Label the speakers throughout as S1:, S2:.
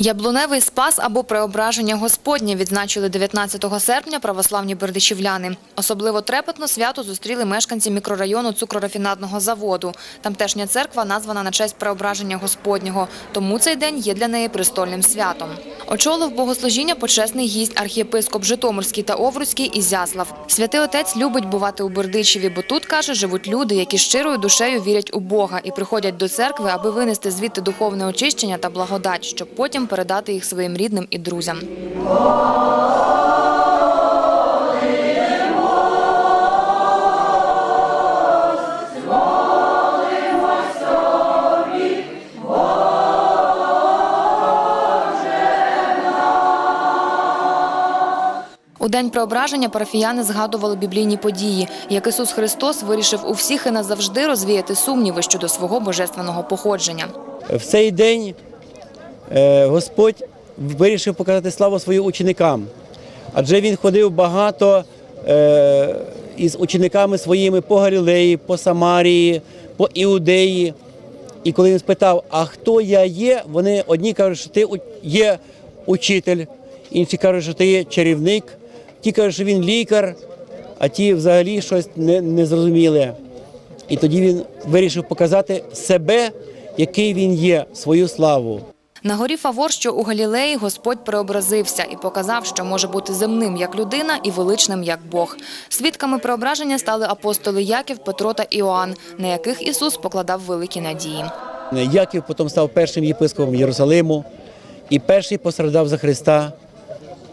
S1: Яблуневий спас або преображення Господнє відзначили 19 серпня православні бердичівляни. Особливо трепетно свято зустріли мешканці мікрорайону цукрорафінадного заводу. Тамтешня церква названа на честь преображення Господнього, тому цей день є для неї престольним святом. Очолив богослужіння почесний гість архієпископ Житомирський та Овруцький Ізяслав. Святий отець любить бувати у Бердичеві, бо тут, каже, живуть люди, які щирою душею вірять у Бога і приходять до церкви, аби винести звідти духовне очищення та благодать, щоб потім передати їх своїм рідним і друзям. У день преображення парафіяни згадували біблійні події, як Ісус Христос вирішив у всіх і назавжди розвіяти сумніви щодо свого божественного походження.
S2: В цей день Господь вирішив показати славу своїм ученикам, адже він ходив багато е, із учениками своїми по Галілеї, по Самарії, по Іудеї. І коли він спитав, а хто я є, вони одні кажуть, що ти є учитель, інші кажуть, що ти є чарівник, ті кажуть, що він лікар, а ті взагалі щось не, незрозуміле. І тоді він вирішив показати себе, який він є, свою славу.
S1: На горі Фавор, що у Галілеї, Господь преобразився і показав, що може бути земним як людина і величним як Бог. Свідками преображення стали апостоли Яків, Петро та Іоанн, на яких Ісус покладав великі надії.
S2: Яків потім став першим єпископом Єрусалиму і перший постраждав за Христа.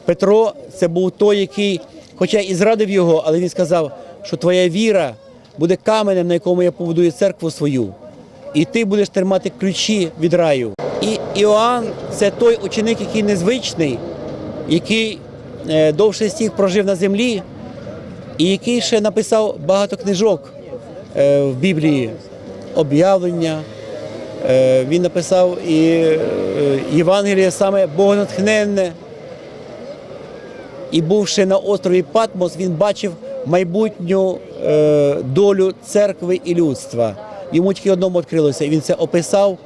S2: Петро це був той, який, хоча і зрадив його, але він сказав, що твоя віра буде каменем, на якому я побудую церкву свою, і ти будеш тримати ключі від раю. Іоанн це той ученик, який незвичний, який е, довше всіх прожив на землі, і який ще написав багато книжок е, в Біблії, об'явлення. Е, Він написав і Євангеліє саме богонатхненне. І бувши на острові Патмос, він бачив майбутню долю церкви і людства. Йому тільки одному відкрилося, і він це описав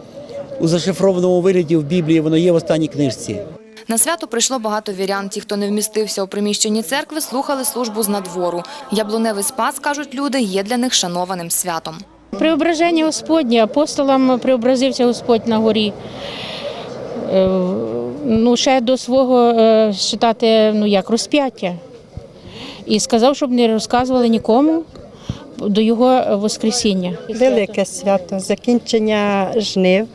S2: у зашифрованому вигляді в Біблії, воно є в останній книжці.
S1: На свято прийшло багато вірян. Ті, хто не вмістився у приміщенні церкви, слухали службу з надвору. Яблуневий спас, кажуть люди, є для них шанованим святом.
S3: Преображення Господнє, апостолам преобразився Господь на горі. Е, Ну, ще до свого е, считати, ну як розп'яття. І сказав, щоб не розказували нікому до його Воскресіння.
S4: Велике свято, закінчення жнив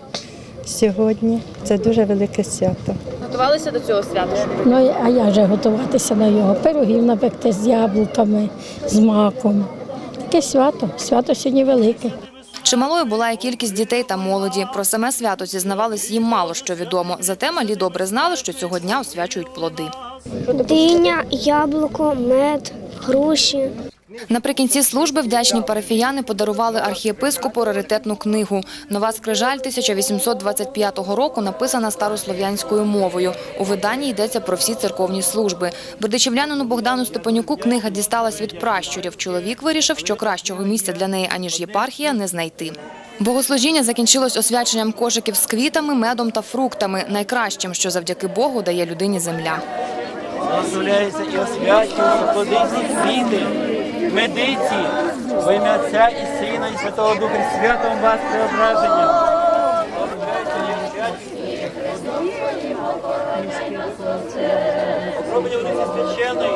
S4: сьогодні. Це дуже велике свято.
S1: Готувалися до цього свята?
S5: Ну, а як же готуватися на його? Пирогів напекти з яблуками, з маком. Таке свято. Свято сьогодні велике.
S1: Чималою була і кількість дітей та молоді. Про саме свято зізнавались їм мало що відомо. Зате малі добре знали, що цього дня освячують плоди.
S6: Диня, яблуко, мед, груші.
S1: Наприкінці служби вдячні парафіяни подарували архієпископу раритетну книгу. Нова скрижаль 1825 року написана старослов'янською мовою. У виданні йдеться про всі церковні служби. Бердичівлянину Богдану Степанюку книга дісталась від пращурів. Чоловік вирішив, що кращого місця для неї, аніж єпархія, не знайти. Богослужіння закінчилось освяченням кошиків з квітами, медом та фруктами. Найкращим, що завдяки Богу дає людині земля.
S2: Благословляється і освячується плодиці квіти, медиці, во ім'я Отця і Сина, і Святого Духа, і святом вас преображення. Попробуйте вони священної.